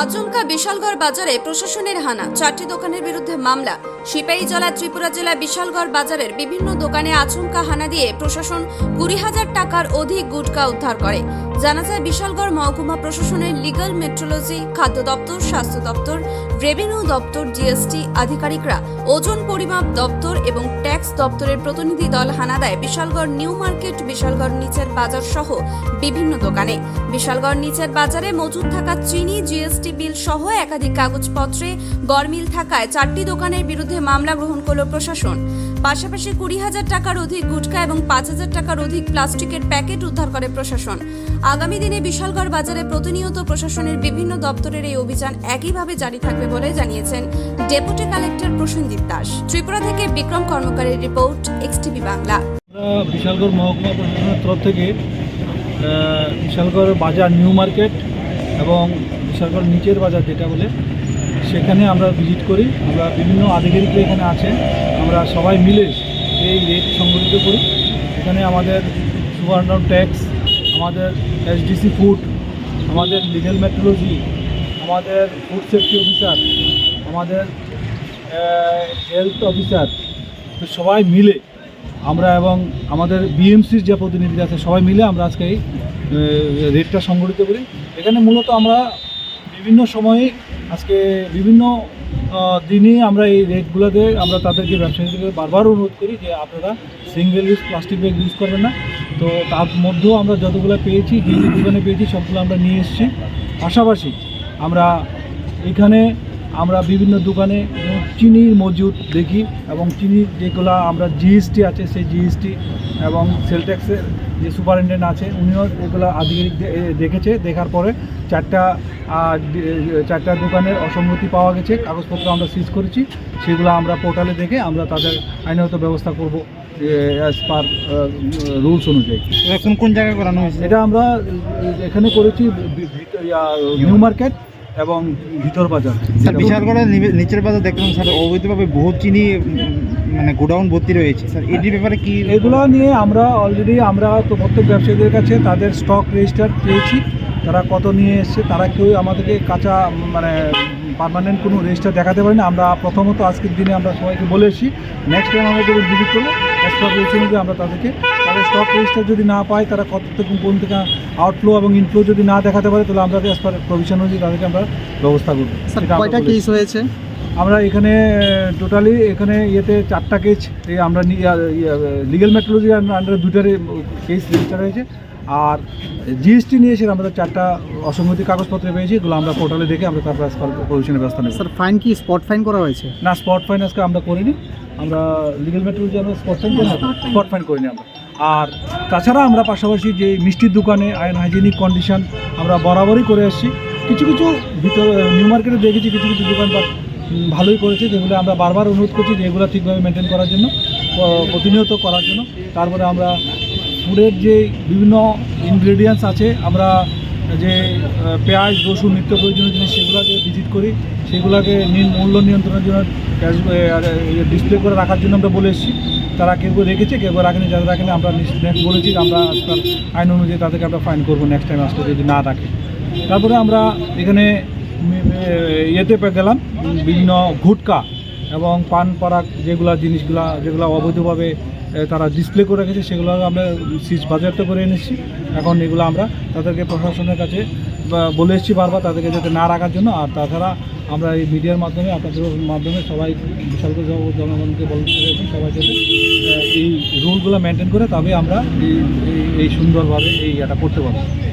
আচমকা বিশালগড় বাজারে প্রশাসনের হানা। চারটি দোকানের বিরুদ্ধে মামলা। সিপাহীজলা ত্রিপুরা জেলা বিশালগড় বাজারের বিভিন্ন দোকানে আচমকা হানা দিয়ে প্রশাসন কুড়ি হাজার টাকার অধিক গুটকা উদ্ধার করে। জানা যায় বিশালগড় মহকুমা প্রশাসনের লিগাল মেট্রোলজি খাদ্য দপ্তর, স্বাস্থ্য দপ্তর রেভিনিউ দপ্তর জিএসটি আধিকারিকরা ওজন পরিমাপ দপ্তর এবং ট্যাক্স দপ্তরের প্রতিনিধি দল হানা দেয় বিশালগড় নিউ মার্কেট বিশালগড় নিচের বাজার সহ বিভিন্ন দোকানে। বিশালগড় নিচের বাজারে মজুদ থাকা চিনি জিএসটি বিল সহ একাধিক কাগজপত্রে গরমিল থাকায় চারটি দোকানের বিরুদ্ধে মামলা গ্রহণ করল প্রশাসন। পাশাপাশি কুড়ি হাজার টাকার অধিক গুটকা এবং পাঁচ হাজার টাকার অধিক প্লাস্টিকের প্যাকেট উদ্ধার করে প্রশাসন। আগামী দিনে বিশালগড় বাজারে প্রতিনিয়ত প্রশাসনের বিভিন্ন দপ্তরের এই অভিযান একইভাবে জারি থাকবে বলে জানিয়েছেন ডেপুটি কালেক্টর প্রসেনজিৎ দাস। ত্রিপুরা থেকে বিক্রম কর্মকারের রিপোর্ট, এক্সটিভি বাংলা। বিশালগড় মহকুমা প্রশাসনের তরফ থেকে বিশালগড় বাজার নিউ মার্কেট এবং বিশালগড় নিচের বাজার যেটা বলে সেখানে আমরা ভিজিট করি। আমরা বিভিন্ন আধিকারিকরা এখানে আছেন। আমরা সবাই মিলে এই রেট সংগঠিত করি। এখানে আমাদের সুবর্ণ ট্যাক্স, আমাদের এসডিসি ফুড, আমাদের লিগেল মেট্রোলজি, আমাদের ফুড সেফটি অফিসার, আমাদের হেলথ অফিসার, তো সবাই মিলে আমরা এবং আমাদের বিএমসির যে প্রতিনিধি আছে সবাই মিলে আমরা আজকে এই রেটটা সংগঠিত করি। এখানে মূলত আমরা বিভিন্ন সময়ে আজকে বিভিন্ন দিনে আমরা এই রেটগুলোতে আমরা তাদেরকে ব্যবসায়ীদেরকে বারবার অনুরোধ করি যে আপনারা single use plastic bag use করবেন না। তো তার মধ্যেও আমরা যতগুলো পেয়েছি, যে দোকানে পেয়েছি, সবগুলো আমরা নিয়ে এসেছি। পাশাপাশি আমরা এখানে আমরা বিভিন্ন দোকানে চিনির মজুদ দেখি এবং চিনির যেগুলো আমরা জিএসটি আছে, সেই জিএসটি এবং সেল ট্যাক্সের যে সুপারিনটেন্ডেন্ট আছে, উনিও এগুলো আধিকারিক দেখেছে। দেখার পরে চারটা চারটা দোকানের অসম্মতি পাওয়া গেছে কাগজপত্র আমরা সিজ করেছি সেগুলো আমরা পোর্টালে দেখে আমরা তাদের আইনগত ব্যবস্থা করব অ্যাজ পার রুলস অনুযায়ী। এটা কোন কোন জায়গায় করানো হয়েছে? এটা আমরা এখানে করেছি নিউ মার্কেট এবং ভিতর বাজার। স্যার বিশালগড়ের নিচের বাজার দেখলাম স্যার অবৈধভাবে বহু চিনি মানে গোডাউন ভর্তি রয়েছে। স্যার এটির ব্যাপারে কি এগুলো নিয়ে আমরা অলরেডি আমরা তো প্রত্যেক ব্যবসায়ীদের কাছে তাদের স্টক রেজিস্টার পেয়েছি। তারা কত নিয়ে এসছে তারা কেউ আমাদেরকে কাঁচা মানে পারমানেন্ট কোনো রেজিস্টার দেখাতে পারি না আমরা প্রথমত আজকের দিনে আমরা সবাইকে বলে এসেছি নেক্সট টাইম আমরা যখন ভিজিট করব। স্টক রেজিস্টার আমরা তাদেরকে তাদের স্টক রেজিস্টার যদি না পায় তারা কত থেকে কোন থেকে আউটফ্লো এবং ইনফ্লো যদি না দেখাতে পারে তাহলে আমরা অ্যাজ পার প্রভিশন অনুযায়ী তাদেরকে আমরা ব্যবস্থা করব। কয়টা কেস হয়েছে? আমরা এখানে টোটালি এখানে ইয়েতে চারটা কেস আমরা লিগেল মেট্রোলজি আন্ডারে দুটার কেস রেজিস্টার হয়েছে। আর জিএসটি নিয়ে এসে আমাদের চারটা অসঙ্গতি কাগজপত্র পেয়েছি এগুলো আমরা পোর্টালে দেখে আমরা তারপর প্রভিশনের ব্যবস্থা নেব। স্যার ফাইন কি স্পট ফাইন করা হয়েছে? না স্পট ফাইন আজকে আমরা করিনি। আমরা লিগেল মেট্রোলজি আমরা স্পট ফাইন করি স্পট ফাইন করিনি আমরা। আর তাছাড়া আমরা পাশাপাশি যে মিষ্টির দোকানে আইন হাইজেনিক কন্ডিশন আমরা বরাবরই করে আসছি। কিছু কিছু ভিতর নিউ মার্কেটে দেখেছি কিছু কিছু দোকানপাট ভালোই করেছে যেগুলো আমরা বারবার অনুরোধ করছি যে এগুলো ঠিকভাবে মেনটেন করার জন্য প্রতিনিয়ত করার জন্য। তারপরে আমরা ফুডের যে বিভিন্ন ইনগ্রেডিয়েন্টস আছে, আমরা যে পেঁয়াজ, রসুন নিত্য প্রয়োজনীয় জিনিস সেগুলোকে ভিজিট করি, সেগুলোকে মূল্য নিয়ন্ত্রণের জন্য ডিসপ্লে করে রাখার জন্য আমরা বলে এসেছি। তারা কেউ রেখেছে, কেউ রাখেনি, যারা রাখেনি, আমরা নেক্সট বলেছি আমরা আজকাল আইন অনুযায়ী তাদেরকে আমরা ফাইন করব নেক্সট টাইম আসলে যদি না রাখে তারপরে আমরা এখানে ইয়েতে পে- গেলাম, বিভিন্ন ঘুটকা এবং পান, পরাগ যেগুলা জিনিসগুলা, যেগুলো অবৈধভাবে তারা ডিসপ্লে করে রেখেছে, সেগুলো আমরা সিজ বাজারত করে এনেছি। এখন এগুলো আমরা তাদেরকে প্রশাসনের কাছে বলে এসেছি বারবার তাদেরকে যাতে না রাখার জন্য। আর তাছাড়া আমরা এই মিডিয়ার মাধ্যমে, আপনাদের মাধ্যমে সবাই বিশাল জনগণকে বলতে চাইছি সবাই যাতে এই রুলগুলো মেনটেন করে তবে আমরা এই- এই সুন্দরভাবে এই এটা করতে পারব।